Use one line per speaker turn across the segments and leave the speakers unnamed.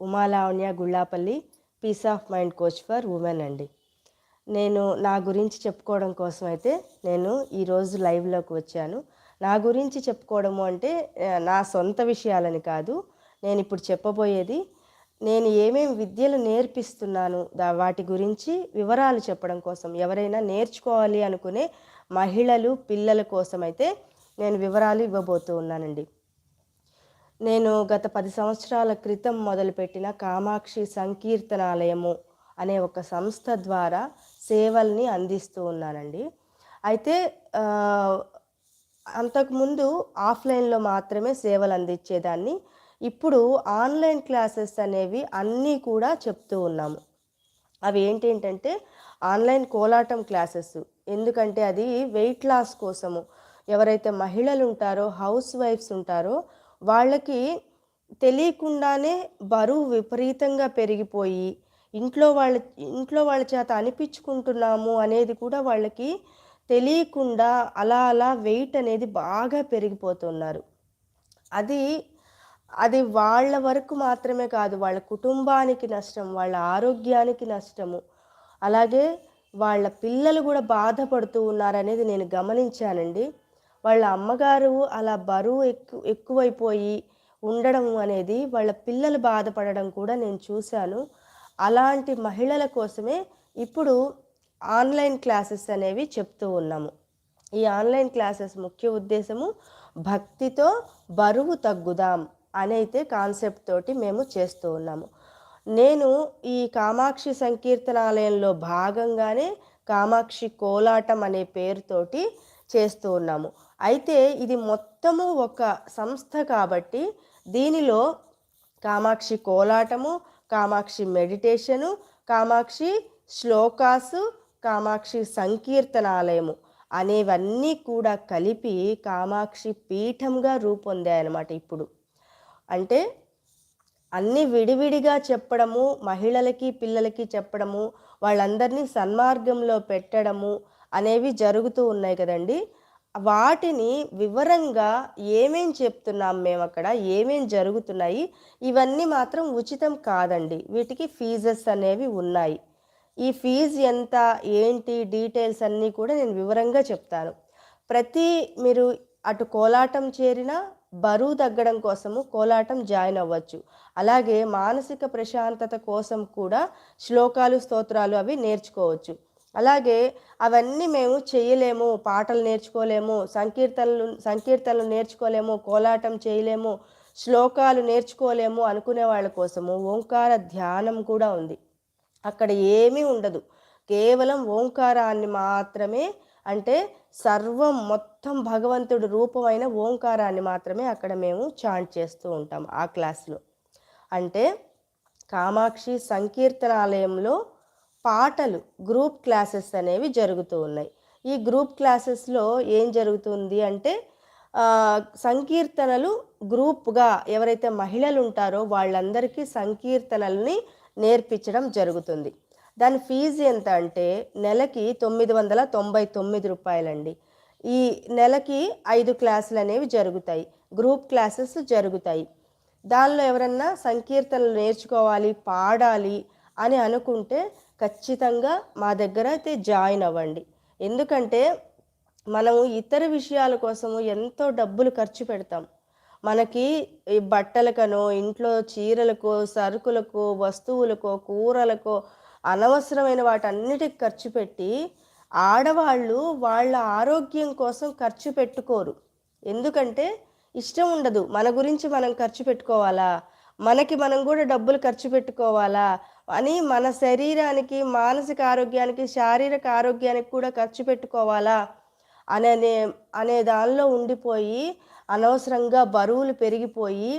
Umalavanya Gullapalli peace of mind coach for women అండి. నేను నా గురించి చెప్పుకోవడం కోసం అయితే నేను ఈరోజు లైవ్లోకి వచ్చాను. నా గురించి చెప్పుకోవడము అంటే నా సొంత విషయాలని కాదు. నేను ఇప్పుడు చెప్పబోయేది నేను ఏమేమి విద్యలు నేర్పిస్తున్నాను దా వాటి గురించి వివరాలు చెప్పడం కోసం ఎవరైనా నేర్చుకోవాలి అనుకునే మహిళలు పిల్లల కోసం అయితే నేను వివరాలు ఇవ్వబోతూ ఉన్నానండి. నేను గత పది సంవత్సరాల క్రితం మొదలుపెట్టిన కామాక్షి సంకీర్తనాలయము అనే ఒక సంస్థ ద్వారా సేవల్ని అందిస్తూ ఉన్నానండి. అయితే అంతకుముందు ఆఫ్లైన్లో మాత్రమే సేవలు అందించేదాన్ని. ఇప్పుడు ఆన్లైన్ క్లాసెస్ అనేవి అన్నీ కూడా చెప్తూ ఉన్నాము. అవి ఏంటంటే ఆన్లైన్ కోలాటం క్లాసెస్. ఎందుకంటే అది వెయిట్ లాస్ కోసము. ఎవరైతే మహిళలు ఉంటారో హౌస్ వైఫ్స్ ఉంటారో వాళ్ళకి తెలియకుండానే బరువు విపరీతంగా పెరిగిపోయి ఇంట్లో వాళ్ళ ఇంట్లో వాళ్ళ చేత అనిపించుకుంటున్నాము అనేది కూడా వాళ్ళకి తెలియకుండా అలా అలా వెయిట్ అనేది బాగా పెరిగిపోతున్నారు. అది అది వాళ్ళ వరకు మాత్రమే కాదు వాళ్ళ కుటుంబానికి నష్టం వాళ్ళ ఆరోగ్యానికి నష్టము. అలాగే వాళ్ళ పిల్లలు కూడా బాధపడుతూ ఉన్నారనేది నేను గమనించానండి. వాళ్ళ అమ్మగారు అలా బరువు ఎక్కు ఎక్కువైపోయి ఉండడం అనేది వాళ్ళ పిల్లలు బాధపడడం కూడా నేను చూశాను. అలాంటి మహిళల కోసమే ఇప్పుడు ఆన్లైన్ క్లాసెస్ అనేవి చెప్తూ ఉన్నాము. ఈ ఆన్లైన్ క్లాసెస్ ముఖ్య ఉద్దేశము భక్తితో బరువు తగ్గుదాం అనైతే కాన్సెప్ట్ తోటి మేము చేస్తూ ఉన్నాము. నేను ఈ కామాక్షి సంకీర్తనాలయంలో భాగంగానే కామాక్షి కోలాటం అనే పేరుతోటి చేస్తూ ఉన్నాము. అయితే ఇది మొత్తము ఒక సంస్థ కాబట్టి దీనిలో కామాక్షి కోలాటము కామాక్షి మెడిటేషను కామాక్షి శ్లోకాసు కామాక్షి సంకీర్తనాలయము అనేవన్నీ కూడా కలిపి కామాక్షి పీఠంగా రూపొందాయన్నమాట ఇప్పుడు. అంటే అన్ని విడివిడిగా చెప్పడము మహిళలకి పిల్లలకి చెప్పడము వాళ్ళందరినీ సన్మార్గంలో పెట్టడము అనేవి జరుగుతూ ఉన్నాయి కదండి. వాటిని వివరంగా ఏమేం చెప్తున్నాం మేము అక్కడ? ఏమేం జరుగుతున్నాయి? ఇవన్నీ మాత్రం ఉచితం కాదండి. వీటికి ఫీజెస్ అనేవి ఉన్నాయి. ఈ ఫీజు ఎంత? ఏంటి? డీటెయిల్స్ అన్నీ కూడా నేను వివరంగా చెప్తాను. ప్రతి మీరు అటు కోలాటం చేరినా బరువు తగ్గడం కోసము కోలాటం జాయిన్ అవ్వచ్చు. అలాగే మానసిక ప్రశాంతత కోసం కూడా శ్లోకాలు స్తోత్రాలు అవి నేర్చుకోవచ్చు. అలాగే అవన్నీ మేము చేయలేము పాటలు నేర్చుకోలేము సంకీర్తనలు సంకీర్తనలు నేర్చుకోలేము కోలాటం చేయలేము శ్లోకాలు నేర్చుకోలేము అనుకునే వాళ్ళ కోసము ఓంకార ధ్యానం కూడా ఉంది. అక్కడ ఏమీ ఉండదు. కేవలం ఓంకారాన్ని మాత్రమే అంటే సర్వం మొత్తం భగవంతుడి రూపమైన ఓంకారాన్ని మాత్రమే అక్కడ మేము చాంట్ చేస్తూ ఉంటాం ఆ క్లాస్లో. అంటే కామాక్షి సంకీర్తనాలయంలో పాటలు గ్రూప్ క్లాసెస్ అనేవి జరుగుతూ ఉన్నాయి. ఈ గ్రూప్ క్లాసెస్లో ఏం జరుగుతుంది అంటే సంకీర్తనలు గ్రూప్గా ఎవరైతే మహిళలు ఉంటారో వాళ్ళందరికీ సంకీర్తనల్ని నేర్పించడం జరుగుతుంది. దాని ఫీజు ఎంత అంటే నెలకి తొమ్మిది వందల తొంభై తొమ్మిది రూపాయలండి. ఈ నెలకి ఐదు క్లాసులు అనేవి జరుగుతాయి. గ్రూప్ క్లాసెస్ జరుగుతాయి. దానిలో ఎవరన్నా సంకీర్తనలు నేర్చుకోవాలి పాడాలి అని అనుకుంటే ఖచ్చితంగా మా దగ్గర అయితే జాయిన్ అవ్వండి. ఎందుకంటే మనము ఇతర విషయాల కోసము ఎంతో డబ్బులు ఖర్చు పెడతాం. మనకి ఈ బట్టలకనో ఇంట్లో చీరలకో సరుకులకో వస్తువులకో కూరలకో అనవసరమైన వాటన్నిటికి ఖర్చు పెట్టి ఆడవాళ్ళు వాళ్ళ ఆరోగ్యం కోసం ఖర్చు పెట్టుకోరు. ఎందుకంటే ఇష్టం ఉండదు. మన గురించి మనం ఖర్చు పెట్టుకోవాలా? మనకి మనం కూడా డబ్బులు ఖర్చు పెట్టుకోవాలా? అని మన శరీరానికి మానసిక ఆరోగ్యానికి శారీరక ఆరోగ్యానికి కూడా ఖర్చు పెట్టుకోవాలా? అనే అనే దానిలో ఉండిపోయి అనవసరంగా బరువులు పెరిగిపోయి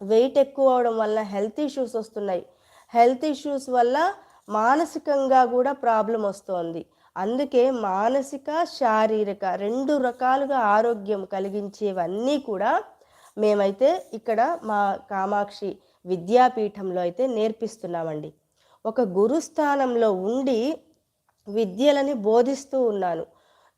వెయిట్ ఎక్కువ అవడం వల్ల హెల్త్ ఇష్యూస్ వస్తున్నాయి. హెల్త్ ఇష్యూస్ వల్ల మానసికంగా కూడా ప్రాబ్లం వస్తోంది. అందుకే మానసిక శారీరక రెండు రకాలుగా ఆరోగ్యం కలిగించేవన్నీ కూడా మేమైతే ఇక్కడ మా కామాక్షి విద్యాపీఠంలో అయితే నేర్పిస్తున్నామండి. ఒక గురుస్థానంలో ఉండి విద్యలని బోధిస్తూ ఉన్నాను.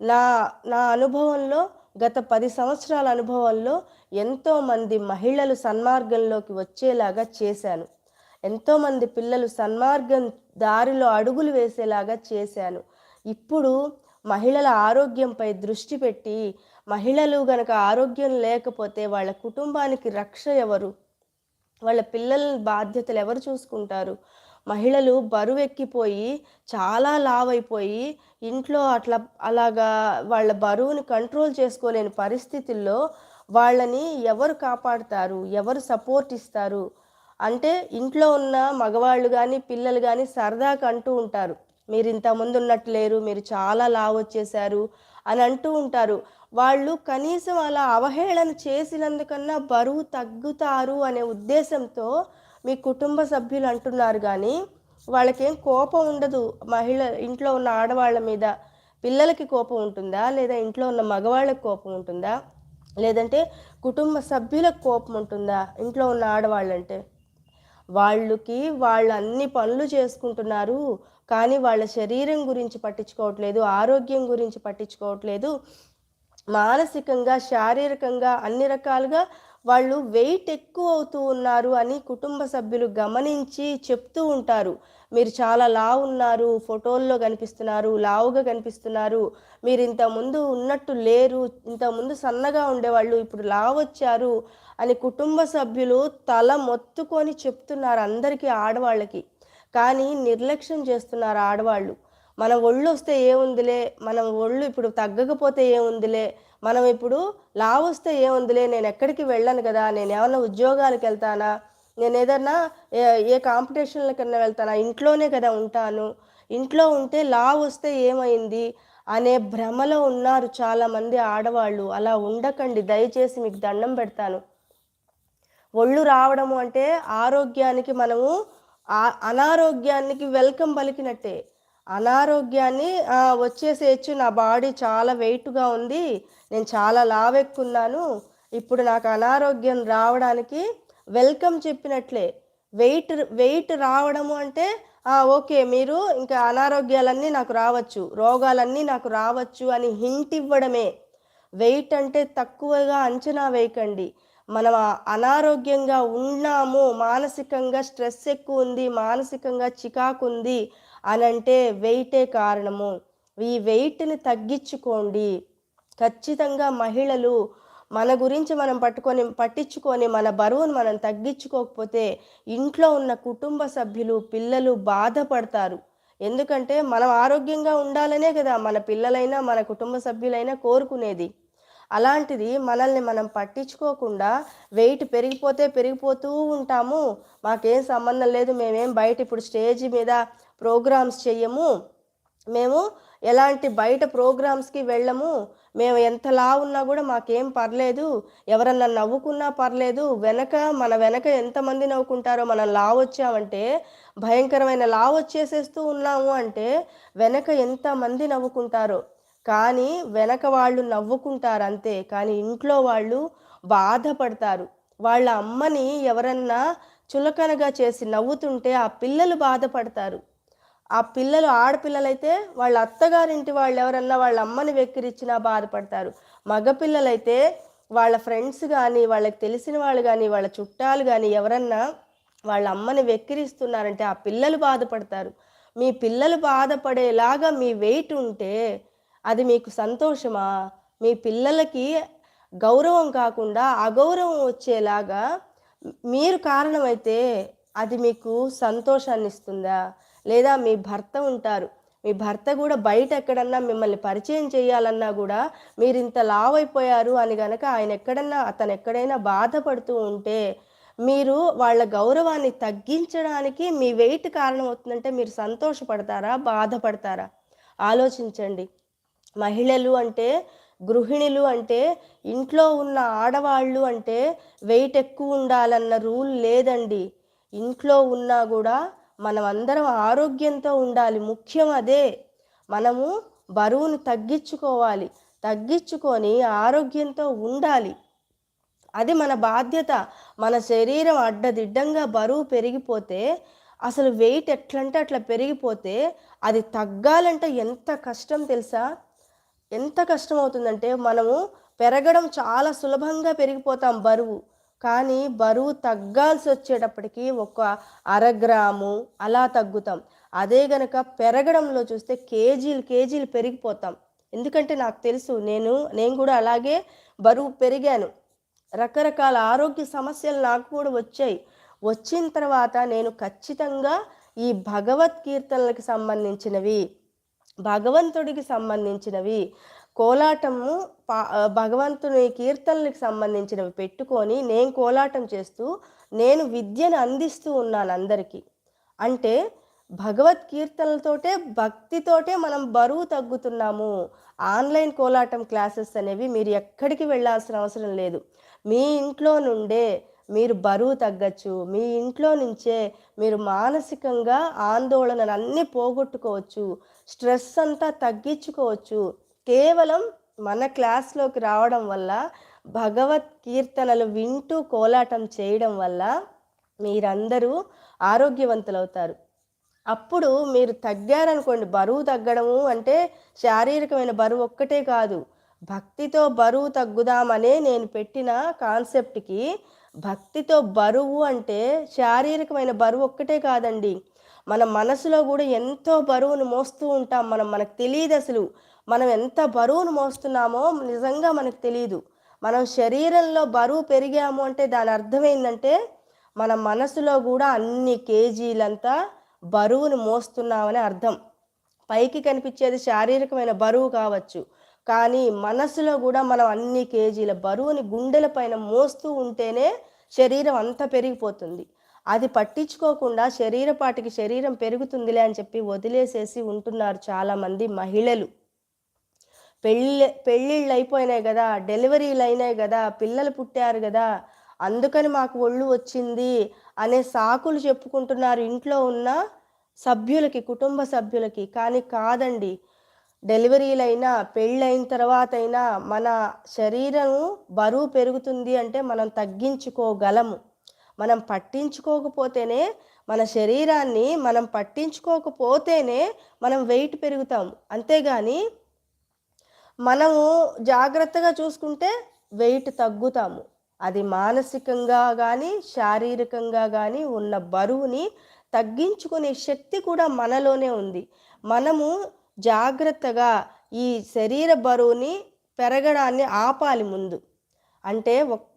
నా నా అనుభవంలో గత పది సంవత్సరాల అనుభవంలో ఎంతోమంది మహిళలు సన్మార్గంలోకి వచ్చేలాగా చేశాను. ఎంతోమంది పిల్లలు సన్మార్గం దారిలో అడుగులు వేసేలాగా చేశాను. ఇప్పుడు మహిళల ఆరోగ్యంపై దృష్టి పెట్టి మహిళలు గనక ఆరోగ్యం లేకపోతే వాళ్ళ కుటుంబానికి రక్ష ఎవరు? వాళ్ళ పిల్లల బాధ్యతలు ఎవరు చూసుకుంటారు? మహిళలు బరువెక్కిపోయి చాలా లావైపోయి ఇంట్లో అట్లా అలాగా వాళ్ళ బరువుని కంట్రోల్ చేసుకోలేని పరిస్థితుల్లో వాళ్ళని ఎవరు కాపాడుతారు? ఎవరు సపోర్ట్ ఇస్తారు? అంటే ఇంట్లో ఉన్న మగవాళ్ళు కానీ పిల్లలు కానీ సరదాగా అంటూ ఉంటారు. మీరు ఇంతకుముందు ఉన్నట్టు లేరు మీరు చాలా లావు వచ్చేసారు అని అంటూ ఉంటారు. వాళ్ళు కనీసం అలా అవహేళన చేసినందుకన్నా బరువు తగ్గుతారు అనే ఉద్దేశంతో మీ కుటుంబ సభ్యులు అంటున్నారు కానీ వాళ్ళకేం కోపం ఉండదు. మహిళ ఇంట్లో ఉన్న ఆడవాళ్ళ మీద పిల్లలకి కోపం ఉంటుందా? లేదా ఇంట్లో ఉన్న మగవాళ్ళకి కోపం ఉంటుందా? లేదంటే కుటుంబ సభ్యులకు కోపం ఉంటుందా? ఇంట్లో ఉన్న ఆడవాళ్ళంటే? వాళ్ళకి వాళ్ళు అన్ని పనులు చేసుకుంటున్నారు కానీ వాళ్ళ శరీరం గురించి పట్టించుకోవట్లేదు ఆరోగ్యం గురించి పట్టించుకోవట్లేదు. మానసికంగా శారీరకంగా అన్ని రకాలుగా వాళ్ళు వెయిట్ ఎక్కువ అవుతూ ఉన్నారు అని కుటుంబ సభ్యులు గమనించి చెప్తూ ఉంటారు. మీరు చాలా లావు ఉన్నారు ఫోటోల్లో కనిపిస్తున్నారు లావుగా కనిపిస్తున్నారు. మీరు ఇంతకుముందు ఉన్నట్టు లేరు ఇంతకుముందు సన్నగా ఉండేవాళ్ళు ఇప్పుడు లావు వచ్చారు అని కుటుంబ సభ్యులు తల మొత్తుకొని చెప్తున్నారు అందరికీ ఆడవాళ్ళకి. కానీ నిర్లక్ష్యం చేస్తున్నారు ఆడవాళ్ళు. మన ఒళ్ళు వస్తే ఏముందిలే? మనం ఒళ్ళు ఇప్పుడు తగ్గకపోతే ఏముందిలే? మనం ఇప్పుడు లావు వస్తే ఏముందిలే? నేను ఎక్కడికి వెళ్ళను కదా? నేను ఏమైనా ఉద్యోగాలకు వెళ్తానా? నేను ఏదన్నా ఏ కాంపిటీషన్లకన్నా వెళ్తానా? ఇంట్లోనే కదా ఉంటాను. ఇంట్లో ఉంటే లావు వస్తే ఏమైంది? అనే భ్రమలో ఉన్నారు చాలామంది ఆడవాళ్ళు. అలా ఉండకండి. దయచేసి మీకు దండం పెడతాను. ఒళ్ళు రావడము అంటే ఆరోగ్యానికి మనము అనారోగ్యానికి వెల్కమ్ పలికినట్టే. అనారోగ్యాన్ని వచ్చేసేయచ్చు నా బాడీ చాలా వెయిట్గా ఉంది. నేను చాలా లావెక్కున్నాను. ఇప్పుడు నాకు అనారోగ్యం రావడానికి వెల్కమ్ చెప్పినట్లే. వెయిట్ వెయిట్ రావడము అంటే ఓకే మీరు ఇంకా అనారోగ్యాలన్నీ నాకు రావచ్చు రోగాలన్నీ నాకు రావచ్చు అని హింట్ ఇవ్వడమే. వెయిట్ అంటే తక్కువగా అంచనా వేయకండి. మనం అనారోగ్యంగా ఉన్నాము మానసికంగా స్ట్రెస్ ఎక్కువ ఉంది మానసికంగా చికాకు ఉంది అని అంటే వెయిటే కారణము. ఈ వెయిట్ని తగ్గించుకోండి. ఖచ్చితంగా మహిళలు మన గురించి మనం పట్టుకొని పట్టించుకొని మన బరువును మనం తగ్గించుకోకపోతే ఇంట్లో ఉన్న కుటుంబ సభ్యులు పిల్లలు బాధపడతారు. ఎందుకంటే మనం ఆరోగ్యంగా ఉండాలనే కదా మన పిల్లలైనా మన కుటుంబ సభ్యులైనా కోరుకునేది. అలాంటిది మనల్ని మనం పట్టించుకోకుండా వెయిట్ పెరిగిపోతే పెరిగిపోతూ ఉంటాము. మాకేం సంబంధం లేదు మేమేం బయట ఇప్పుడు స్టేజ్ మీద ప్రోగ్రామ్స్ చెయ్యము. మేము ఎలాంటి బయట ప్రోగ్రామ్స్కి వెళ్ళము. మేము ఎంతలా ఉన్నా కూడా మాకేం పర్లేదు. ఎవరన్నా నవ్వుకున్నా పర్లేదు. వెనక మన వెనక ఎంతమంది నవ్వుకుంటారో మనం లావొచ్చామంటే భయంకరమైన లావొచ్చేసేస్తూ ఉన్నాము అంటే వెనక ఎంతమంది నవ్వుకుంటారో. కానీ వెనక వాళ్ళు నవ్వుకుంటారు అంతే కానీ ఇంట్లో వాళ్ళు బాధపడతారు. వాళ్ళ అమ్మని ఎవరన్నా చులకనగా చేసి నవ్వుతుంటే ఆ పిల్లలు బాధపడతారు. ఆ పిల్లలు ఆడపిల్లలైతే వాళ్ళ అత్తగారింటి వాళ్ళు ఎవరన్నా వాళ్ళ అమ్మని వెక్కిరిచ్చినా బాధపడతారు. మగపిల్లలైతే వాళ్ళ ఫ్రెండ్స్ కానీ వాళ్ళకి తెలిసిన వాళ్ళు కానీ వాళ్ళ చుట్టాలు కానీ ఎవరన్నా వాళ్ళ అమ్మని వెక్కిరిస్తున్నారంటే ఆ పిల్లలు బాధపడతారు. మీ పిల్లలు బాధపడేలాగా మీ వెయిట్ ఉంటే అది మీకు సంతోషమా? మీ పిల్లలకి గౌరవం కాకుండా అగౌరవం వచ్చేలాగా మీరు కారణమైతే అది మీకు సంతోషాన్ని ఇస్తుందా లేదా మీ భర్త ఉంటారు. మీ భర్త కూడా బయట ఎక్కడన్నా మిమ్మల్ని పరిచయం చేయాలన్నా కూడా మీరు ఇంత లావ్ అయిపోయారు అని గనక ఆయన ఎక్కడన్నా అతను ఎక్కడైనా బాధపడుతూ ఉంటే మీరు వాళ్ళ గౌరవాన్ని తగ్గించడానికి మీ వెయిట్ కారణం అవుతుందంటే మీరు సంతోషపడతారా బాధపడతారా? ఆలోచించండి. మహిళలు అంటే గృహిణులు అంటే ఇంట్లో ఉన్న ఆడవాళ్ళు అంటే వెయిట్ ఎక్కువ ఉండాలన్న రూల్ లేదండి. ఇంట్లో ఉన్నా కూడా మనం అందరం ఆరోగ్యంతో ఉండాలి. ముఖ్యం అదే. మనము బరువును తగ్గించుకోవాలి. తగ్గించుకొని ఆరోగ్యంతో ఉండాలి. అది మన బాధ్యత. మన శరీరం అడ్డదిడ్డంగా బరువు పెరిగిపోతే అసలు వెయిట్ ఎట్లంటే అట్లా పెరిగిపోతే అది తగ్గాలంటే ఎంత కష్టం తెలుసా? ఎంత కష్టం అవుతుందంటే మనము పెరగడం చాలా సులభంగా పెరిగిపోతాం బరువు. కానీ బరువు తగ్గాల్సి వచ్చేటప్పటికి ఒక అరగ్రాము అలా తగ్గుతాం. అదే గనక పెరగడంలో చూస్తే కేజీలు కేజీలు పెరిగిపోతాం. ఎందుకంటే నాకు తెలుసు నేను నేను కూడా అలాగే బరువు పెరిగాను. రకరకాల ఆరోగ్య సమస్యలు నాకు కూడా వచ్చాయి. వచ్చిన తర్వాత నేను ఖచ్చితంగా ఈ భగవత్ కీర్తనలకు సంబంధించినవి భగవంతుడికి సంబంధించినవి కోలాటము పా భగవంతుని కీర్తనలకు సంబంధించినవి పెట్టుకొని నేను కోలాటం చేస్తూ నేను విద్యను అందిస్తూ ఉన్నాను అందరికీ. అంటే భగవత్ కీర్తనలతోటే భక్తితోటే మనం బరువు తగ్గుతున్నాము. ఆన్లైన్ కోలాటం క్లాసెస్ అనేవి మీరు ఎక్కడికి వెళ్ళాల్సిన అవసరం లేదు. మీ ఇంట్లో నుండే మీరు బరువు తగ్గచ్చు. మీ ఇంట్లో నుంచే మీరు మానసికంగా ఆందోళనలు అన్నీ పోగొట్టుకోవచ్చు. స్ట్రెస్ అంతా తగ్గించుకోవచ్చు. కేవలం మన క్లాస్లోకి రావడం వల్ల భగవత్ కీర్తనలు వింటూ కోలాటం చేయడం వల్ల మీరందరూ ఆరోగ్యవంతులవుతారు. అప్పుడు మీరు తగ్గారనుకోండి బరువు తగ్గడము అంటే శారీరకమైన బరువు ఒక్కటే కాదు. భక్తితో బరువు తగ్గుదామనే నేను పెట్టిన కాన్సెప్ట్కి భక్తితో బరువు అంటే శారీరకమైన బరువు ఒక్కటే కాదండి. మన మనసులో కూడా ఎంతో బరువును మోస్తూ ఉంటాం మనం మనకు తెలియదు అసలు. మనం ఎంత బరువును మోస్తున్నామో నిజంగా మనకు తెలియదు మనం శరీరంలో బరువు పెరిగాము అంటే దాని అర్థం ఏంటంటే మన మనసులో కూడా అన్ని కేజీలంతా బరువును మోస్తున్నామని అర్థం. పైకి కనిపించేది శారీరకమైన బరువు కావచ్చు. కానీ మనసులో కూడా మనం అన్ని కేజీల బరువుని గుండెల పైన మోస్తూ ఉంటేనే శరీరం అంతా పెరిగిపోతుంది. అది పట్టించుకోకుండా శరీరపాటికి శరీరం పెరుగుతుందిలే అని చెప్పి వదిలేసేసి ఉంటున్నారు చాలామంది మహిళలు. పెళ్ళి పెళ్ళిళ్ళు అయిపోయినాయి కదా డెలివరీలు అయినాయి కదా పిల్లలు పుట్టారు కదా అందుకని మాకు ఒళ్ళు వచ్చింది అనే సాకులు చెప్పుకుంటున్నారు ఇంట్లో ఉన్న సభ్యులకి కుటుంబ సభ్యులకి. కానీ కాదండి డెలివరీలైనా పెళ్ళైన తర్వాత అయినా మన శరీరం బరువు పెరుగుతుంది అంటే మనం తగ్గించుకోగలము. మనం పట్టించుకోకపోతేనే మన శరీరాన్ని మనం పట్టించుకోకపోతేనే మనం వెయిట్ పెరుగుతాం అంతేగాని మనము జాగ్రత్తగా చూసుకుంటే వెయిట్ తగ్గుతాము. అది మానసికంగా కానీ శారీరకంగా కానీ ఉన్న బరువుని తగ్గించుకునే శక్తి కూడా మనలోనే ఉంది. మనము జాగ్రత్తగా ఈ శరీర బరువుని పెరగడాన్ని ఆపాలి ముందు. అంటే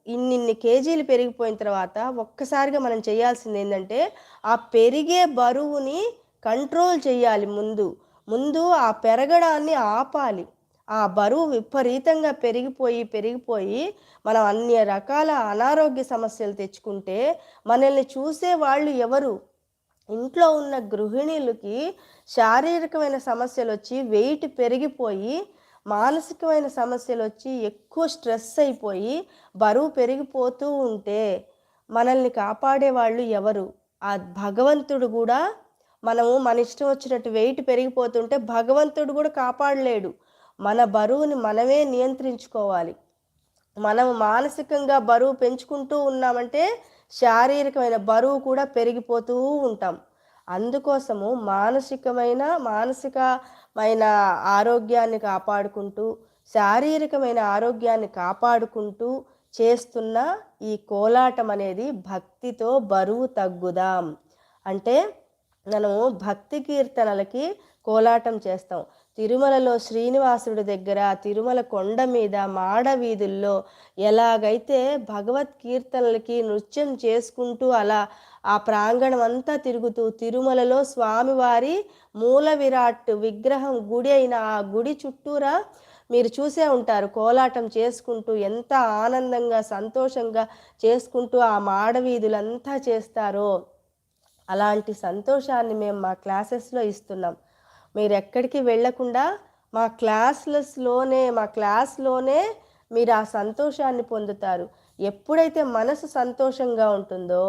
ఇన్నిన్ని కేజీలు పెరిగిపోయిన తర్వాత ఒక్కసారిగా మనం చేయాల్సింది ఏంటంటే ఆ పెరిగే బరువుని కంట్రోల్ చేయాలి ముందు. ముందు ఆ పెరగడాన్ని ఆపాలి. ఆ బరువు విపరీతంగా పెరిగిపోయి పెరిగిపోయి మనం అన్ని రకాల అనారోగ్య సమస్యలు తెచ్చుకుంటే మనల్ని చూసే వాళ్ళు ఎవరు? ఇంట్లో ఉన్న గృహిణీలకి శారీరకమైన సమస్యలు వచ్చి వెయిట్ పెరిగిపోయి మానసికమైన సమస్యలు వచ్చి ఎక్కువ స్ట్రెస్ అయిపోయి బరువు పెరిగిపోతూ ఉంటే మనల్ని కాపాడే వాళ్ళు ఎవరు? ఆ భగవంతుడు కూడా మనము మన ఇష్టం వచ్చినట్టు వెయిట్ పెరిగిపోతుంటే భగవంతుడు కూడా కాపాడలేడు. మన బరువుని మనమే నియంత్రించుకోవాలి. మనం మానసికంగా బరువు పెంచుకుంటూ ఉన్నామంటే శారీరకమైన బరువు కూడా పెరిగిపోతూ ఉంటాం. అందుకోసము మానసికమైన మానసికమైన ఆరోగ్యాన్ని కాపాడుకుంటూ శారీరకమైన ఆరోగ్యాన్ని కాపాడుకుంటూ చేస్తున్న ఈ కోలాటం అనేది భక్తితో బరువు తగ్గుదాం. అంటే మనము భక్తి కీర్తనలకి కోలాటం చేస్తాం. తిరుమలలో శ్రీనివాసుడి దగ్గర తిరుమల కొండ మీద మాడ వీధుల్లో ఎలాగైతే భగవత్ కీర్తనలకి నృత్యం చేసుకుంటూ అలా ఆ ప్రాంగణం అంతా తిరుగుతూ తిరుమలలో స్వామివారి మూల విరాట్ విగ్రహం గుడి అయిన ఆ గుడి చుట్టూరా మీరు చూసే ఉంటారు. కోలాటం చేసుకుంటూ ఎంత ఆనందంగా సంతోషంగా చేసుకుంటూ ఆ మాడవీధులంతా చేస్తారో. అలాంటి సంతోషాన్ని మేము మా క్లాసెస్లో ఇస్తున్నాం. మీరు ఎక్కడికి వెళ్ళకుండా మా క్లాస్లెస్లోనే మా క్లాస్లోనే మీరు ఆ సంతోషాన్ని పొందుతారు. ఎప్పుడైతే మనసు సంతోషంగా ఉంటుందో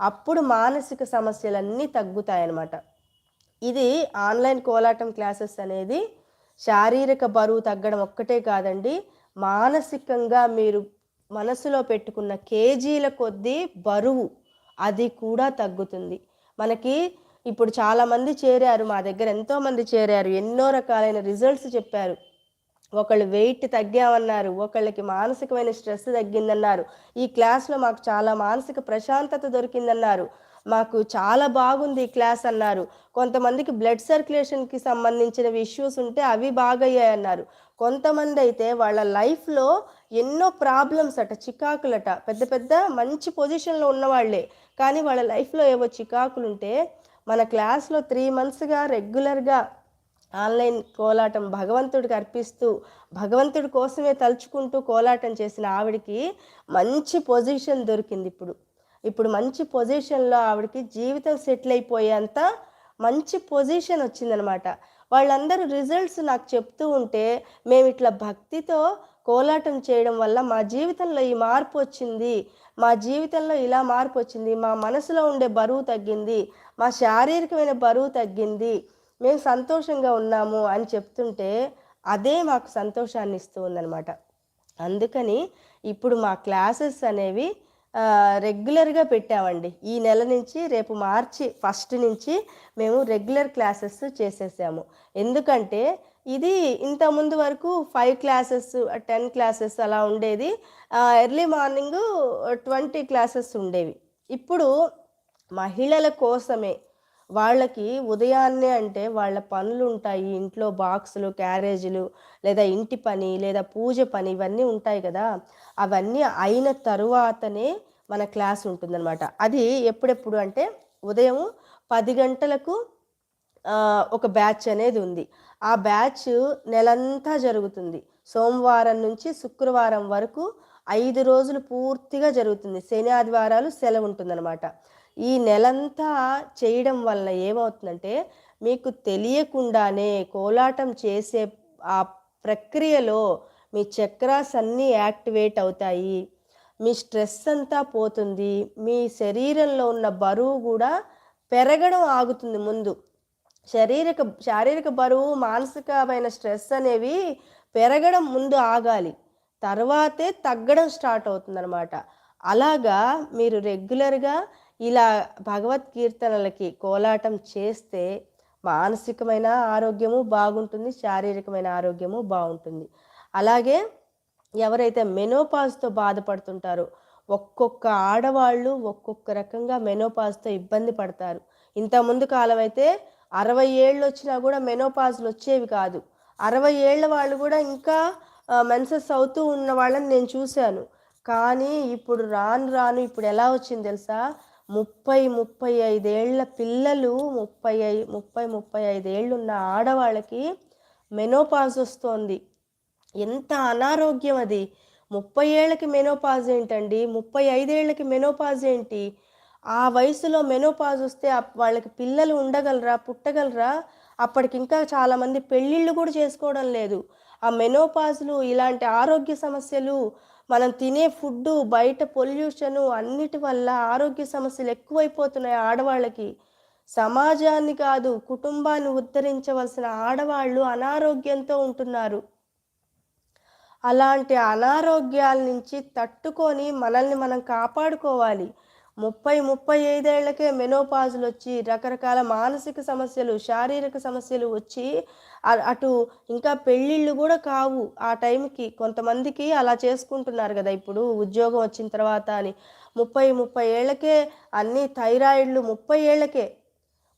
అప్పుడు మానసిక సమస్యలన్నీ తగ్గుతాయన్నమాట. ఇది ఆన్లైన్ కోలాటం క్లాసెస్ అనేది శారీరక బరువు తగ్గడం ఒక్కటే కాదండి. మానసికంగా మీరు మనసులో పెట్టుకున్న కేజీల కొద్దీ బరువు అది కూడా తగ్గుతుంది. మనకి ఇప్పుడు చాలామంది చేరారు మా దగ్గర ఎంతోమంది చేరారు ఎన్నో రకాలైన రిజల్ట్స్ చెప్పారు. ఒకళ్ళు వెయిట్ తగ్గామన్నారు ఒకళ్ళకి మానసికమైన స్ట్రెస్ తగ్గిందన్నారు. ఈ క్లాస్లో మాకు చాలా మానసిక ప్రశాంతత దొరికిందన్నారు. మాకు చాలా బాగుంది ఈ క్లాస్ అన్నారు. కొంతమందికి బ్లడ్ సర్క్యులేషన్కి సంబంధించిన ఇష్యూస్ ఉంటే అవి బాగయ్యాయి అన్నారు కొంతమంది అయితే వాళ్ళ లైఫ్లో ఎన్నో ప్రాబ్లమ్స్ అట చికాకులట. పెద్ద పెద్ద మంచి పొజిషన్లో ఉన్నవాళ్ళే. కానీ వాళ్ళ లైఫ్లో ఏవో చికాకులు ఉంటే మన క్లాస్లో త్రీ మంత్స్గా రెగ్యులర్గా ఆన్లైన్ కోలాటం భగవంతుడికి అర్పిస్తూ భగవంతుడి కోసమే తలుచుకుంటూ కోలాటం చేసిన ఆవిడికి మంచి పొజిషన్ దొరికింది ఇప్పుడు. ఇప్పుడు మంచి పొజిషన్లో ఆవిడకి జీవితం సెటిల్ అయిపోయేంత మంచి పొజిషన్ వచ్చిందనమాట. వాళ్ళందరూ రిజల్ట్స్ నాకు చెప్తూ ఉంటే మేము ఇట్లా భక్తితో కోలాటం చేయడం వల్ల మా జీవితంలో ఈ మార్పు వచ్చింది మా జీవితంలో ఇలా మార్పు వచ్చింది మా మనసులో ఉండే బరువు తగ్గింది మా శారీరకమైన బరువు తగ్గింది మేము సంతోషంగా ఉన్నాము అని చెప్తుంటే అదే మాకు సంతోషాన్ని ఇస్తూ ఉందన్నమాట. అందుకని ఇప్పుడు మా క్లాసెస్ అనేవి రెగ్యులర్గా పెట్టామండి. ఈ నెల నుంచి రేపు మార్చి ఫస్ట్ నుంచి మేము రెగ్యులర్ క్లాసెస్ చేసేసాము. ఎందుకంటే ఇది ఇంత ముందు వరకు ఫైవ్ క్లాసెస్ టెన్ క్లాసెస్ అలా ఉండేది. ఎర్లీ మార్నింగ్ ట్వంటీ క్లాసెస్ ఉండేవి. ఇప్పుడు మహిళల కోసమే. వాళ్ళకి ఉదయాన్నే అంటే వాళ్ళ పనులు ఉంటాయి ఇంట్లో బాక్సులు క్యారేజీలు లేదా ఇంటి పని లేదా పూజ పని ఇవన్నీ ఉంటాయి కదా. అవన్నీ అయిన తరువాతనే మన క్లాస్ ఉంటుందన్నమాట. అది ఎప్పుడెప్పుడు అంటే ఉదయం పది గంటలకు ఒక బ్యాచ్ అనేది ఉంది. ఆ బ్యాచ్ నెలంతా జరుగుతుంది. సోమవారం నుంచి శుక్రవారం వరకు ఐదు రోజులు పూర్తిగా జరుగుతుంది. శని ఆదివారాలు సెలవు ఉంటుందన్నమాట. ఈ నెలంతా చేయడం వల్ల ఏమవుతుందంటే మీకు తెలియకుండానే కోలాటం చేసే ఆ ప్రక్రియలో మీ చక్రాస్ అన్నీ యాక్టివేట్ అవుతాయి. మీ స్ట్రెస్ అంతా పోతుంది. మీ శరీరంలో ఉన్న బరువు కూడా పెరగడం ఆగుతుంది ముందు. శారీరక శారీరక బరువు మానసికమైన స్ట్రెస్ అనేవి పెరగడం ముందు ఆగాలి. తర్వాతే తగ్గడం స్టార్ట్ అవుతుందన్నమాట. అలాగా మీరు రెగ్యులర్గా ఇలా భగవత్ కీర్తనలకి కోలాటం చేస్తే మానసికమైన ఆరోగ్యము బాగుంటుంది శారీరకమైన ఆరోగ్యము బాగుంటుంది. అలాగే ఎవరైతే మెనోపాజ్తో బాధపడుతుంటారో ఒక్కొక్క ఆడవాళ్ళు ఒక్కొక్క రకంగా మెనోపాజ్తో ఇబ్బంది పడతారు. ఇంత ముందు కాలం అయితే అరవై ఏళ్ళు వచ్చినా కూడా మెనోపాజ్లు వచ్చేవి కాదు. అరవై ఏళ్ళ వాళ్ళు కూడా ఇంకా మెన్సెస్ అవుతూ ఉన్న వాళ్ళని నేను చూశాను. కానీ ఇప్పుడు రాను రాను ఇప్పుడు ఎలా వచ్చింది తెలుసా? ముప్పై ముప్పై ఐదేళ్ళ పిల్లలు ముప్పై ఐ ముప్పై ముప్పై ఐదేళ్ళు ఉన్న ఆడవాళ్ళకి మెనోపాజ్ వస్తోంది ఎంత అనారోగ్యం అది. ముప్పై ఏళ్ళకి మెనోపాజ్ ఏంటండి? ముప్పై ఐదేళ్ళకి మెనోపాజ్ ఏంటి? ఆ వయసులో మెనోపాజ్ వస్తే వాళ్ళకి పిల్లలు ఉండగలరా పుట్టగలరా? అప్పటికి ఇంకా చాలామంది పెళ్ళిళ్ళు కూడా చేసుకోవడం లేదు. ఆ మెనోపాజ్లు ఇలాంటి ఆరోగ్య సమస్యలు మనం తినే ఫుడ్ బయట పొల్యూషను అన్నిటి వల్ల ఆరోగ్య సమస్యలు ఎక్కువైపోతున్నాయి ఆడవాళ్ళకి. సమాజాన్ని కాదు కుటుంబాన్ని ఉద్ధరించవలసిన ఆడవాళ్ళు అనారోగ్యంతో ఉంటున్నారు. అలాంటి అనారోగ్యాల నుంచి తట్టుకొని మనల్ని మనం కాపాడుకోవాలి. ముప్పై ముప్పై ఐదేళ్ళకే మెనోపాజులు వచ్చి రకరకాల మానసిక సమస్యలు శారీరక సమస్యలు వచ్చి అటు ఇంకా పెళ్ళిళ్ళు కూడా కావు ఆ టైంకి. కొంతమందికి అలా చేసుకుంటున్నారు కదా ఇప్పుడు ఉద్యోగం వచ్చిన తర్వాత అని. ముప్పై ముప్పై ఏళ్ళకే అన్ని థైరాయిడ్లు ముప్పై ఏళ్ళకే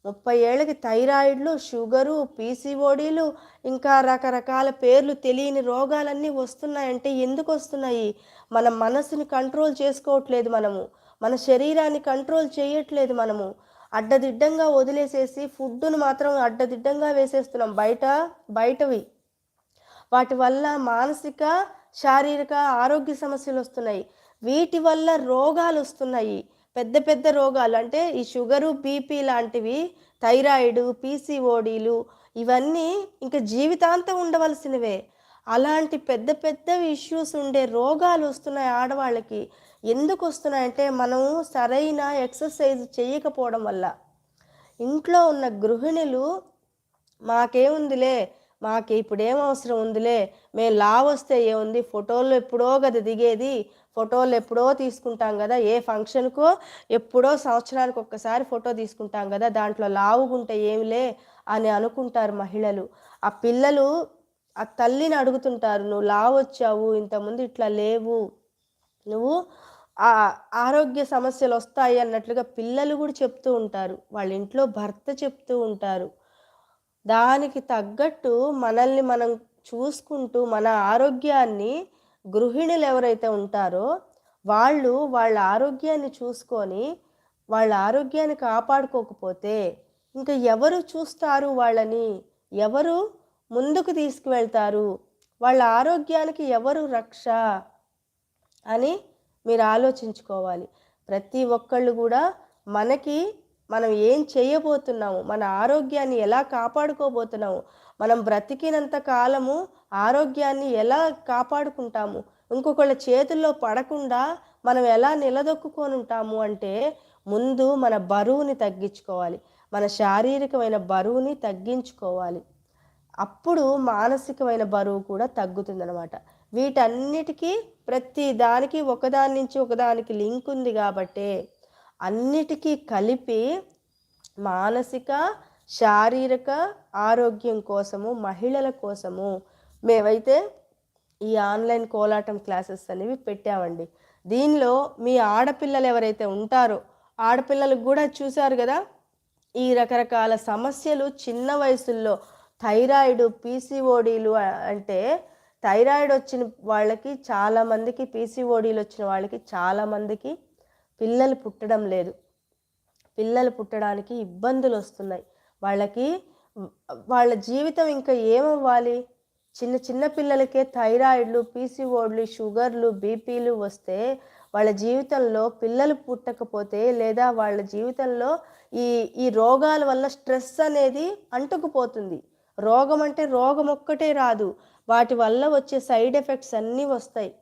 ముప్పై ఏళ్ళకి థైరాయిడ్లు షుగరు పీసీఓడీలు ఇంకా రకరకాల పేర్లు తెలియని రోగాలన్నీ వస్తున్నాయంటే ఎందుకు వస్తున్నాయి? మన మనసుని కంట్రోల్ చేసుకోవట్లేదు మనము. మన శరీరాన్ని కంట్రోల్ చేయట్లేదు మనము. అడ్డదిడ్డంగా వదిలేసేసి ఫుడ్ను మాత్రం అడ్డదిడ్డంగా వేసేస్తున్నాం. బయట బయటవి. వాటి వల్ల మానసిక శారీరక ఆరోగ్య సమస్యలు వస్తున్నాయి. వీటి వల్ల రోగాలు వస్తున్నాయి. పెద్ద పెద్ద రోగాలు అంటే ఈ షుగరు బీపీ లాంటివి థైరాయిడ్ పీసీఓడీలు ఇవన్నీ ఇంకా జీవితాంతం ఉండవలసినవే. అలాంటి పెద్ద పెద్ద ఇష్యూస్ ఉండే రోగాలు వస్తున్నాయి ఆడవాళ్ళకి. ఎందుకు వస్తున్నాయంటే మనం సరైన ఎక్సర్సైజ్ చేయకపోవడం వల్ల. ఇంట్లో ఉన్న గృహిణులు మాకేముందిలే మాకు ఇప్పుడు ఏం అవసరం ఉందిలే మేము లా వస్తే ఏముంది ఫోటోలు ఎప్పుడో కదా దిగేది ఫోటోలు ఎప్పుడో తీసుకుంటాం కదా ఏ ఫంక్షన్కో ఎప్పుడో సంవత్సరానికి ఒక్కసారి ఫోటో తీసుకుంటాం కదా దాంట్లో లావుగుంటే ఏమిలే అని అనుకుంటారు మహిళలు. ఆ పిల్లలు ఆ తల్లిని అడుగుతుంటారు నువ్వు లావొచ్చావు ఇంతకుముందు ఇట్లా లేవు నువ్వు ఆరోగ్య సమస్యలు వస్తాయి అన్నట్లుగా పిల్లలు కూడా చెప్తూ ఉంటారు. వాళ్ళ ఇంట్లో భర్త చెప్తూ ఉంటారు. దానికి తగ్గట్టు మనల్ని మనం చూసుకుంటూ మన ఆరోగ్యాన్ని గృహిణులు ఎవరైతే ఉంటారో వాళ్ళు వాళ్ళ ఆరోగ్యాన్ని చూసుకొని వాళ్ళ ఆరోగ్యాన్ని కాపాడుకోకపోతే ఇంకా ఎవరు చూస్తారు వాళ్ళని? ఎవరు ముందుకు తీసుకువెళ్తారు? వాళ్ళ ఆరోగ్యానికి ఎవరు రక్ష? అని మీరు ఆలోచించుకోవాలి. ప్రతి ఒక్కళ్ళు కూడా మనకి మనం ఏం చేయబోతున్నాము మన ఆరోగ్యాన్ని ఎలా కాపాడుకోబోతున్నాము మనం బ్రతికినంత కాలము ఆరోగ్యాన్ని ఎలా కాపాడుకుంటాము ఇంకొకళ్ళ చేతుల్లో పడకుండా మనం ఎలా నిలదొక్కుకొని ఉంటాము అంటే ముందు మన బరువుని తగ్గించుకోవాలి. మన శారీరకమైన బరువుని తగ్గించుకోవాలి. అప్పుడు మానసికమైన బరువు కూడా తగ్గుతుందనమాట వీటన్నిటికీ ప్రతి దానికి ఒకదాని నుంచి ఒకదానికి లింక్ ఉంది కాబట్టి అన్నిటికీ కలిపి మానసిక శారీరక ఆరోగ్యం కోసము మహిళల కోసము మేమైతే ఈ ఆన్లైన్ కోలాటం క్లాసెస్ అనేవి పెట్టామండి. దీనిలో మీ ఆడపిల్లలు ఎవరైతే ఉంటారో ఆడపిల్లలకు కూడా చూశారు కదా ఈ రకరకాల సమస్యలు చిన్న వయసుల్లో థైరాయిడ్ పీసీఓడీలు అంటే థైరాయిడ్ వచ్చిన వాళ్ళకి చాలామందికి పీసీఓడీలు వచ్చిన వాళ్ళకి చాలామందికి పిల్లలు పుట్టడం లేదు. పిల్లలు పుట్టడానికి ఇబ్బందులు వస్తున్నాయి. వాళ్ళకి వాళ్ళ జీవితం ఇంకా ఏమవ్వాలి? చిన్న చిన్న పిల్లలకే థైరాయిడ్లు పీసీఓడ్లు షుగర్లు బీపీలు వస్తే వాళ్ళ జీవితంలో పిల్లలు పుట్టకపోతే లేదా వాళ్ళ జీవితంలో ఈ ఈ రోగాల వల్ల స్ట్రెస్ అనేది అంటుకుపోతుంది. రోగం అంటే రోగం ఒక్కటే రాదు. వాటి వల్ల వచ్చే సైడ్ ఎఫెక్ట్స్ అన్నీ వస్తాయి.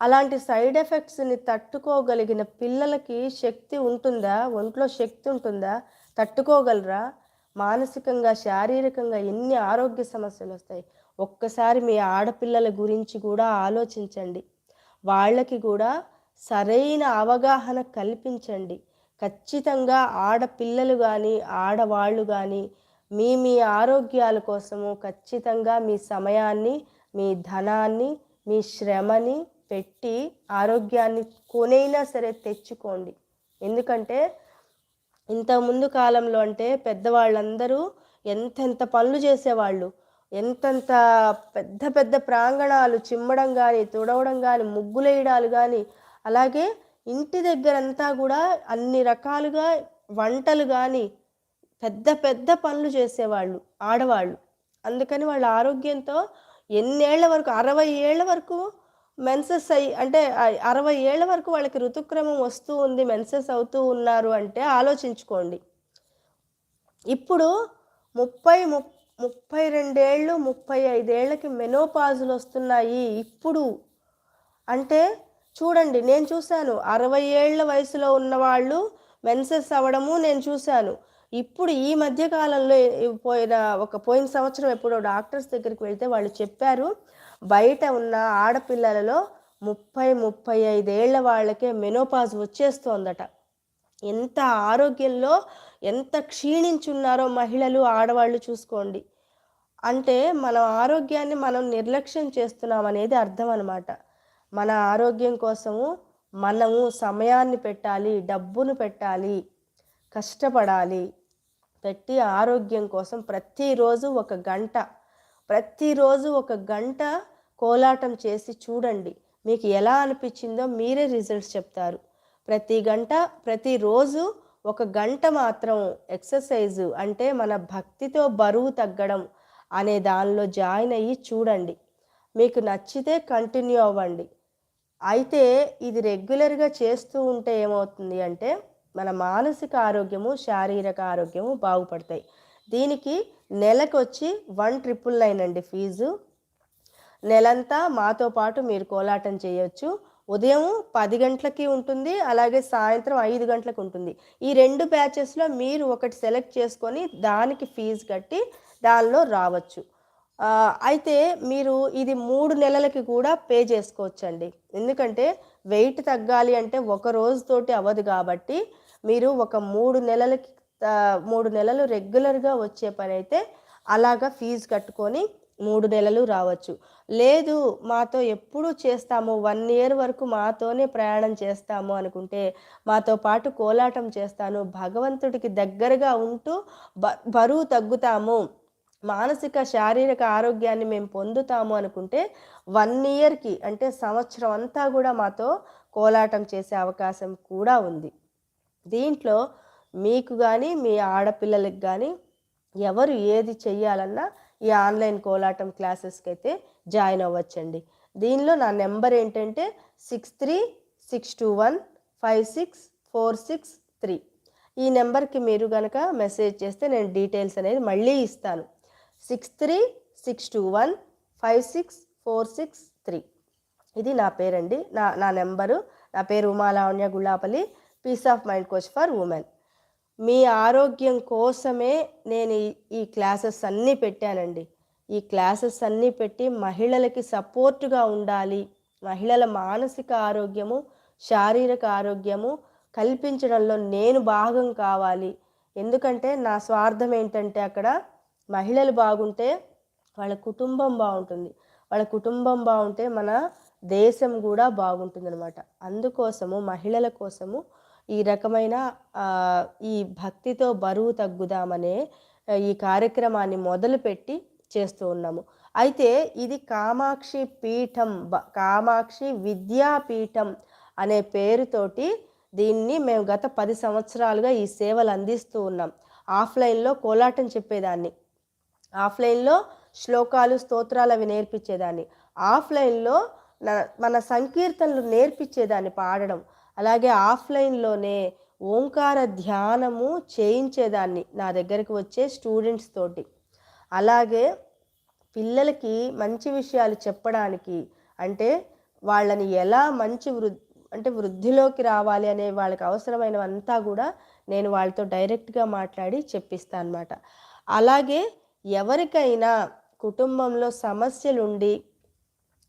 అలాంటి సైడ్ ఎఫెక్ట్స్ని తట్టుకోగలిగిన పిల్లలకి శక్తి ఉంటుందా? ఒంట్లో శక్తి ఉంటుందా? తట్టుకోగలరా? మానసికంగా శారీరకంగా ఎన్ని ఆరోగ్య సమస్యలు వస్తాయి? ఒక్కసారి మీ ఆడపిల్లల గురించి కూడా ఆలోచించండి. వాళ్ళకి కూడా సరైన అవగాహన కల్పించండి. ఖచ్చితంగా ఆడపిల్లలు కానీ ఆడవాళ్ళు కానీ మీ మీ ఆరోగ్యాల కోసము ఖచ్చితంగా మీ సమయాన్ని మీ ధనాన్ని మీ శ్రమని పెట్టి ఆరోగ్యాన్ని కొనైనా సరే తెచ్చుకోండి. ఎందుకంటే ఇంతకుముందు కాలంలో అంటే పెద్దవాళ్ళందరూ ఎంతెంత పనులు చేసేవాళ్ళు ఎంతెంత పెద్ద పెద్ద ప్రాంగణాలు చిమ్మడం కానీ తుడవడం కానీ ముగ్గులేయడాలు కానీ అలాగే ఇంటి దగ్గరంతా కూడా అన్ని రకాలుగా వంటలు కానీ పెద్ద పెద్ద పనులు చేసేవాళ్ళు ఆడవాళ్ళు. అందుకని వాళ్ళ ఆరోగ్యంతో ఎన్నేళ్ళ వరకు అరవై ఏళ్ళ వరకు మెన్సెస్ అయ్యి అంటే అరవై ఏళ్ళ వరకు వాళ్ళకి ఋతుక్రమం వస్తూ ఉంది మెన్సెస్ అవుతూ ఉన్నారు అంటే ఆలోచించుకోండి. ఇప్పుడు ముప్పై ముప్పై రెండేళ్ళు ముప్పై ఐదేళ్ళకి మెనోపాజులు వస్తున్నాయి ఇప్పుడు. అంటే చూడండి నేను చూశాను అరవై ఏళ్ళ వయసులో ఉన్నవాళ్ళు మెన్సెస్ అవ్వడము నేను చూశాను. ఇప్పుడు ఈ మధ్య కాలంలో పోయిన ఒక పోయిన సంవత్సరం ఎప్పుడో డాక్టర్స్ దగ్గరికి వెళ్తే వాళ్ళు చెప్పారు బయట ఉన్న ఆడపిల్లలలో ముప్పై ముప్పై ఐదేళ్ళ వాళ్ళకే మెనోపాజ్ వచ్చేస్తోందట. ఎంత ఆరోగ్యంలో ఎంత క్షీణించున్నారో మహిళలు ఆడవాళ్ళు చూసుకోండి. అంటే మన ఆరోగ్యాన్ని మనం నిర్లక్ష్యం చేస్తున్నాం అనేది అర్థం అనమాట మన ఆరోగ్యం కోసము మనము సమయాన్ని పెట్టాలి డబ్బును పెట్టాలి కష్టపడాలి. పెట్టి ఆరోగ్యం కోసం ప్రతిరోజు ఒక గంట ప్రతిరోజు ఒక గంట కోలాటం చేసి చూడండి. మీకు ఎలా అనిపించిందో మీరే రిజల్ట్స్ చెప్తారు. ప్రతి గంట ప్రతిరోజు ఒక గంట మాత్రం ఎక్సర్సైజ్ అంటే మన భక్తితో బరువు తగ్గడం అనే దానిలో జాయిన్ అయ్యి చూడండి. మీకు నచ్చితే కంటిన్యూ అవ్వండి. అయితే ఇది రెగ్యులర్గా చేస్తూ ఉంటే ఏమవుతుంది అంటే మన మానసిక ఆరోగ్యము శారీరక ఆరోగ్యము బాగుపడతాయి. దీనికి నెలకొచ్చి వన్ ట్రిపుల్ నైన్ అండి ఫీజు. నెలంతా మాతో పాటు మీరు కోలాటం చేయొచ్చు. ఉదయం పది గంటలకి ఉంటుంది అలాగే సాయంత్రం ఐదు గంటలకు ఉంటుంది. ఈ రెండు బ్యాచెస్లో మీరు ఒకటి సెలెక్ట్ చేసుకొని దానికి ఫీజు కట్టి దానిలో రావచ్చు. అయితే మీరు ఇది మూడు నెలలకి కూడా పే చేసుకోవచ్చండి. ఎందుకంటే వెయిట్ తగ్గాలి అంటే ఒక రోజుతోటి అవ్వదు కాబట్టి మీరు ఒక మూడు నెలలకి మూడు నెలలు రెగ్యులర్గా వచ్చే పని అయితే అలాగా ఫీజు కట్టుకొని మూడు నెలలు రావచ్చు. లేదు మాతో ఎప్పుడు చేస్తాము? వన్ ఇయర్ వరకు మాతోనే ప్రయాణం చేస్తాము అనుకుంటే మాతో పాటు కోలాటం చేస్తాను భగవంతుడికి దగ్గరగా ఉంటూ బ బరువు తగ్గుతాము మానసిక శారీరక ఆరోగ్యాన్ని మేము పొందుతాము అనుకుంటే వన్ ఇయర్కి అంటే సంవత్సరం అంతా కూడా మాతో కోలాటం చేసే అవకాశం కూడా ఉంది. దీంట్లో మీకు కానీ మీ ఆడపిల్లలకి కానీ ఎవరు ఏది చెయ్యాలన్నా ఈ ఆన్లైన్ కోలాటం క్లాసెస్కి అయితే జాయిన్ అవ్వచ్చండి. దీనిలో నా నెంబర్ ఏంటంటే six three six two one five six four six three. ఈ నెంబర్కి మీరు కనుక మెసేజ్ చేస్తే నేను డీటెయిల్స్ అనేది మళ్ళీ ఇస్తాను. Six three six two one five six four six three. ఇది నా పేరండి. నా నా నెంబరు. నా పేరు Umalavanya Gullapalli. Peace of mind coach for women మీ ఆరోగ్యం కోసమే నేను ఈ క్లాసెస్ అన్నీ పెట్టానండి. ఈ క్లాసెస్ అన్నీ పెట్టి మహిళలకి సపోర్టుగా ఉండాలి. మహిళల మానసిక ఆరోగ్యము శారీరక ఆరోగ్యము కల్పించడంలో నేను భాగం కావాలి. ఎందుకంటే నా స్వార్థం ఏంటంటే అక్కడ మహిళలు బాగుంటే వాళ్ళ కుటుంబం బాగుంటుంది. వాళ్ళ కుటుంబం బాగుంటే మన దేశం కూడా బాగుంటుంది అనమాట అందుకోసము మహిళల కోసము ఈ రకమైన ఈ భక్తితో బరువు తగ్గుదామనే ఈ కార్యక్రమాన్ని మొదలుపెట్టి చేస్తూ ఉన్నాము. అయితే ఇది కామాక్షి పీఠం కామాక్షి విద్యాపీఠం అనే పేరుతోటి దీన్ని మేము గత పది సంవత్సరాలుగా ఈ సేవలు అందిస్తూ ఉన్నాం. ఆఫ్లైన్లో కోలాటం చెప్పేదాన్ని. ఆఫ్లైన్లో శ్లోకాలు స్తోత్రాలు అవి నేర్పించేదాన్ని. ఆఫ్లైన్లో మన సంకీర్తనలు నేర్పించేదాన్ని పాడడం. అలాగే ఆఫ్లైన్లోనే ఓంకార ధ్యానము చేయించేదాన్ని నా దగ్గరికి వచ్చే స్టూడెంట్స్ తోటి. అలాగే పిల్లలకి మంచి విషయాలు చెప్పడానికి అంటే వాళ్ళని ఎలా మంచి వృ అంటే వృద్ధిలోకి రావాలి అనే వాళ్ళకి అవసరమైనవంతా కూడా నేను వాళ్ళతో డైరెక్ట్గా మాట్లాడి చెప్పిస్తాను అనమాట అలాగే ఎవరికైనా కుటుంబంలో సమస్యలుండి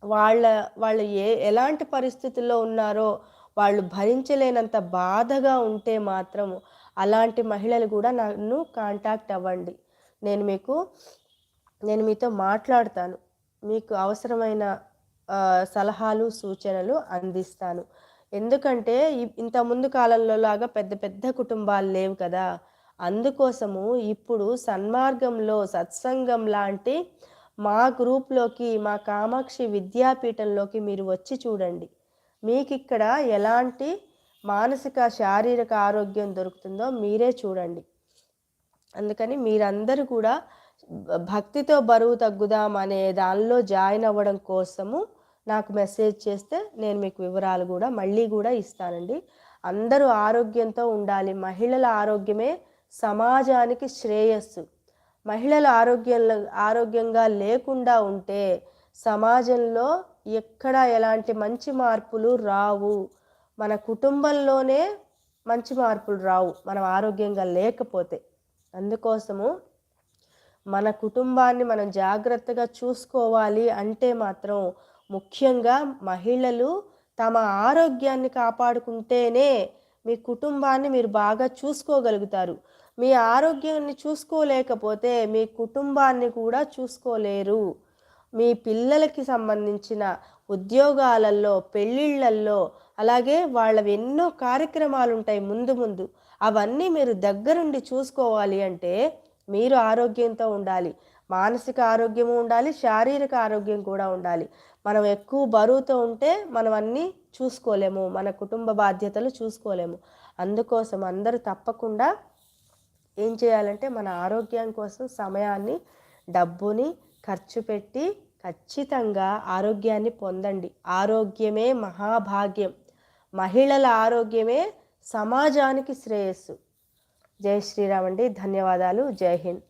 వాళ్ళ వాళ్ళు ఏ ఎలాంటి పరిస్థితుల్లో ఉన్నారో వాళ్ళు భరించలేనంత బాధగా ఉంటే మాత్రం అలాంటి మహిళలు కూడా నన్ను కాంటాక్ట్ అవ్వండి. నేను మీకు నేను మీతో మాట్లాడతాను. మీకు అవసరమైన సలహాలు సూచనలు అందిస్తాను. ఎందుకంటే ఇంత ముందు కాలంలో లాగా పెద్ద పెద్ద కుటుంబాలు లేవు కదా. అందుకోసము ఇప్పుడు సన్మార్గంలో సత్సంగం లాంటి మా గ్రూప్లోకి మా కామాక్షి విద్యాపీఠంలోకి మీరు వచ్చి చూడండి. మీకు ఇక్కడ ఎలాంటి మానసిక శారీరక ఆరోగ్యం దొరుకుతుందో మీరే చూడండి. అందుకని మీరందరూ కూడా భక్తితో బరువు తగ్గుదాం అనే దానిలో జాయిన్ అవ్వడం కోసము నాకు మెసేజ్ చేస్తే నేను మీకు వివరాలు కూడా మళ్ళీ కూడా ఇస్తానండి. అందరూ ఆరోగ్యంతో ఉండాలి. మహిళల ఆరోగ్యమే సమాజానికి శ్రేయస్సు. మహిళలు ఆరోగ్యం ఆరోగ్యంగా లేకుండా ఉంటే సమాజంలో ఎక్కడ ఎలాంటి మంచి మార్పులు రావు. మన కుటుంబంలోనే మంచి మార్పులు రావు. మనం ఆరోగ్యంగా లేకపోతే. అందుకోసము మన కుటుంబాన్ని మనం జాగ్రత్తగా చూసుకోవాలి అంటే మాత్రం ముఖ్యంగా మహిళలు తమ ఆరోగ్యాన్ని కాపాడుకుంటేనే మీ కుటుంబాన్ని మీరు బాగా చూసుకోగలుగుతారు. మీ ఆరోగ్యాన్ని చూసుకోలేకపోతే మీ కుటుంబాన్ని కూడా చూసుకోలేరు. మీ పిల్లలకి సంబంధించిన ఉద్యోగాలలో పెళ్ళిళ్ళల్లో అలాగే వాళ్ళవి ఎన్నో కార్యక్రమాలు ఉంటాయి ముందు ముందు. అవన్నీ మీరు దగ్గరుండి చూసుకోవాలి అంటే మీరు ఆరోగ్యంతో ఉండాలి. మానసిక ఆరోగ్యము ఉండాలి శారీరక ఆరోగ్యం కూడా ఉండాలి. మనం ఎక్కువ బరువుతో ఉంటే మనం అన్నీ చూసుకోలేము మన కుటుంబ బాధ్యతలు చూసుకోలేము. అందుకోసం అందరూ తప్పకుండా ఏం చేయాలంటే మన ఆరోగ్యం కోసం సమయాన్ని డబ్బుని ఖర్చు పెట్టి ఖచ్చితంగా ఆరోగ్యాన్ని పొందండి. ఆరోగ్యమే మహాభాగ్యం. మహిళల ఆరోగ్యమే సమాజానికి శ్రేయస్సు. జై శ్రీరామ్ అండి. ధన్యవాదాలు. జై హింద్.